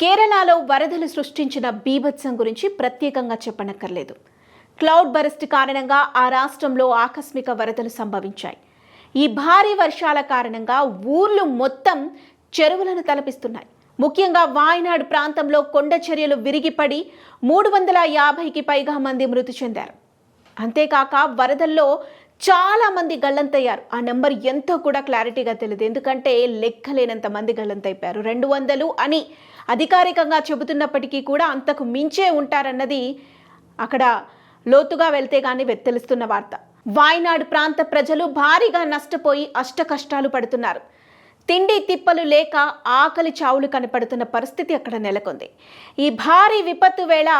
కేరళలో వరదలు సృష్టించిన బీభత్సం గురించి ప్రత్యేకంగా చెప్పనక్కర్లేదు. క్లౌడ్ బరస్ట్ కారణంగా ఆ రాష్ట్రంలో ఆకస్మిక వరదలు సంభవించాయి. ఈ భారీ వర్షాల కారణంగా ఊర్లు మొత్తం చెరువులను తలపిస్తున్నాయి. ముఖ్యంగా వాయనాడ్ ప్రాంతంలో కొండ చర్యలు విరిగిపడి మూడు వందల యాభైకి పైగా మంది మృతి చెందారు. అంతేకాక వరదల్లో చాలా మంది గల్లంతయ్యారు ఆ నెంబర్ ఎంతో కూడా క్లారిటీగా తెలియదు ఎందుకంటే లెక్కలేనంత మంది గల్లంతైపోయారు రెండు వందలు అని అధికారికంగా చెబుతున్నప్పటికీ కూడా అంతకు మించే ఉంటారన్నది అక్కడ లోతుగా వెళ్తే కానీ తెలుస్తున్న వార్త. వాయనాడు ప్రాంత ప్రజలు భారీగా నష్టపోయి అష్ట కష్టాలు పడుతున్నారు. తిండి తిప్పలు లేక ఆకలి చావులు కనపడుతున్న పరిస్థితి అక్కడ నెలకొంది. ఈ భారీ విపత్తు వేళ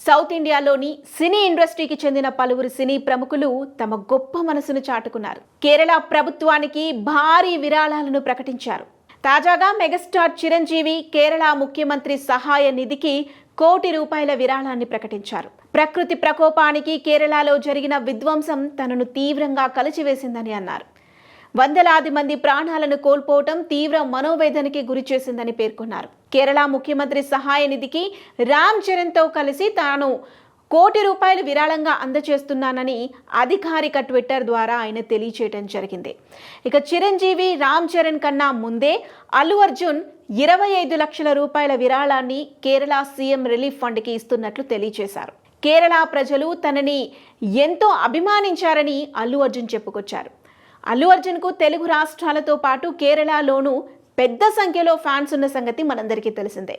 సౌత్ ఇండియాలోని సినీ ఇండస్ట్రీకి చెందిన పలువురు సినీ ప్రముఖులు తమ గొప్ప మనసును చాటుకున్నారు. కేరళ ప్రభుత్వానికి భారీ విరాళాలను ప్రకటించారు. తాజాగా మెగాస్టార్ చిరంజీవి కేరళ ముఖ్యమంత్రి సహాయ నిధికి కోటి రూపాయల విరాళాన్ని ప్రకటించారు. ప్రకృతి ప్రకోపానికి కేరళలో జరిగిన విధ్వంసం తనను తీవ్రంగా కలిచివేసిందని అన్నారు. వందలాది మంది ప్రాణాలను కోల్పోవటం తీవ్ర మనోవేదనకి గురి చేసిందని పేర్కొన్నారు. కేరళ ముఖ్యమంత్రి సహాయ నిధికి రామ్ చరణ్తో కలిసి తాను కోటి రూపాయలు విరాళంగా అందజేస్తున్నానని అధికారిక ట్విట్టర్ ద్వారా ఆయన తెలియచేయడం జరిగింది. ఇక చిరంజీవి రామ్ చరణ్ కన్నా ముందే అల్లు అర్జున్ ఇరవై ఐదు లక్షల రూపాయల విరాళాన్ని కేరళ సీఎం రిలీఫ్ ఫండ్కి ఇస్తున్నట్లు తెలియజేశారు కేరళ ప్రజలు తనని ఎంతో అభిమానించారని అల్లు అర్జున్ చెప్పుకొచ్చారు. అల్లు అర్జున్కు తెలుగు రాష్ట్రాలతో పాటు కేరళలోనూ పెద్ద సంఖ్యలో ఫ్యాన్స్ ఉన్న సంగతి మనందరికీ తెలిసిందే.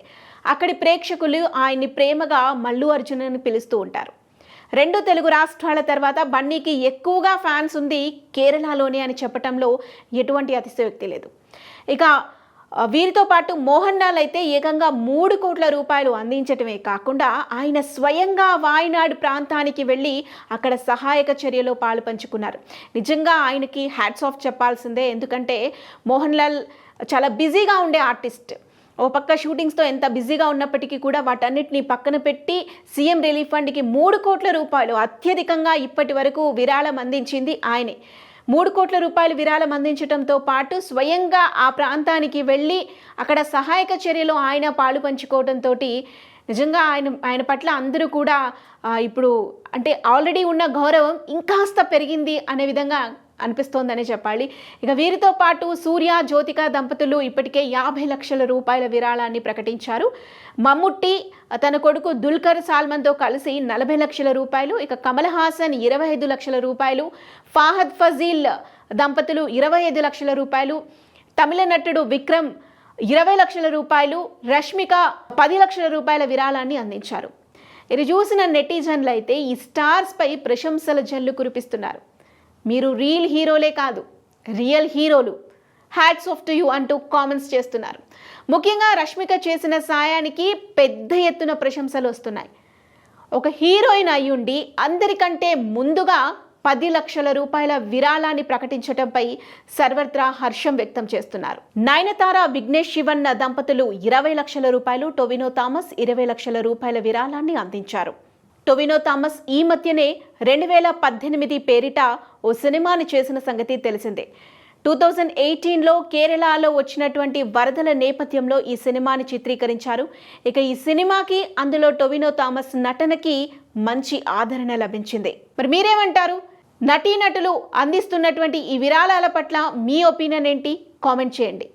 అక్కడి ప్రేక్షకులు ఆయన్ని ప్రేమగా మల్లు అర్జున్ అని పిలుస్తూ ఉంటారు. రెండు తెలుగు రాష్ట్రాల తర్వాత బన్నీకి ఎక్కువగా ఫ్యాన్స్ ఉంది కేరళలోనే అని చెప్పటంలో ఎటువంటి అతిశయోక్తి లేదు. ఇక వీరితో పాటు మోహన్ లాల్ అయితే ఏకంగా మూడు కోట్ల రూపాయలు అందించటమే కాకుండా ఆయన స్వయంగా వాయనాడు ప్రాంతానికి వెళ్ళి అక్కడ సహాయక చర్యలో పాలు పంచుకున్నారు. నిజంగా ఆయనకి హ్యాట్స్ ఆఫ్ చెప్పాల్సిందే. ఎందుకంటే మోహన్ లాల్ చాలా బిజీగా ఉండే ఆర్టిస్ట్. ఓ పక్క షూటింగ్స్తో ఎంత బిజీగా ఉన్నప్పటికీ కూడా వాటన్నిటిని పక్కన పెట్టి సీఎం రిలీఫ్ ఫండ్కి మూడు కోట్ల రూపాయలు అత్యధికంగా ఇప్పటి వరకు విరాళం అందించింది ఆయనే. మూడు కోట్ల రూపాయలు విరాళం అందించడంతో పాటు స్వయంగా ఆ ప్రాంతానికి వెళ్ళి అక్కడ సహాయక చర్యలో ఆయన పాలు పంచుకోవడంతో నిజంగా ఆయన ఆయన పట్ల అందరూ కూడా ఇప్పుడు అంటే ఆల్రెడీ ఉన్న గౌరవం ఇంకాస్త పెరిగింది అనే విధంగా అనిపిస్తోందనే చెప్పాలి. ఇక వీరితో పాటు సూర్య జ్యోతిక దంపతులు ఇప్పటికే యాభై లక్షల రూపాయల విరాళాన్ని ప్రకటించారు. మమ్ముట్టి తన కొడుకు దుల్కర్ సాల్మన్తో కలిసి నలభై లక్షల రూపాయలు ఇక కమల్ హాసన్ ఇరవై ఐదు లక్షల రూపాయలు ఫాహద్ ఫజీల్ దంపతులు ఇరవై ఐదు లక్షల రూపాయలు తమిళ నటుడు విక్రమ్ ఇరవై లక్షల రూపాయలు రష్మిక పది లక్షల రూపాయల విరాళాన్ని అందించారు. ఇది చూసిన నెటిజన్లు అయితే ఈ స్టార్స్పై ప్రశంసల జల్లు కురిపిస్తున్నారు. మీరు రియల్ హీరోలే కాదు రియల్ హీరోలు. హ్యాట్స్ ఆఫ్ టు యూ అంటూ కామెంట్స్ చేస్తున్నారు. ముఖ్యంగా రష్మిక చేసిన సాయానికి పెద్ద ఎత్తున ప్రశంసలు వస్తున్నాయి. ఒక హీరోయిన్ అయ్యుండి అందరికంటే ముందుగా పది లక్షల రూపాయల విరాళాన్ని ప్రకటించడంపై సర్వత్రా హర్షం వ్యక్తం చేస్తున్నారు. నయనతార విఘ్నేష్ శివన్న దంపతులు ఇరవై లక్షల రూపాయలు టొవినో థామస్ ఇరవై లక్షల రూపాయల విరాళాన్ని అందించారు. టొవినో థామస్ ఈ మధ్యనే రెండు వేల పద్దెనిమిది పేరిట ఓ సినిమాని చేసిన సంగతి తెలిసిందే. టూ థౌజండ్ ఎయిటీన్లో కేరళలో వచ్చినటువంటి వరదల నేపథ్యంలో ఈ సినిమాని చిత్రీకరించారు. ఇక ఈ సినిమాకి అందులో టొవినో థామస్ నటనకి మంచి ఆదరణ లభించింది. మరి మీరేమంటారు? నటీనటులు అందిస్తున్నటువంటి ఈ విరాళాల పట్ల మీ ఒపీనియన్ ఏంటి? కామెంట్ చేయండి.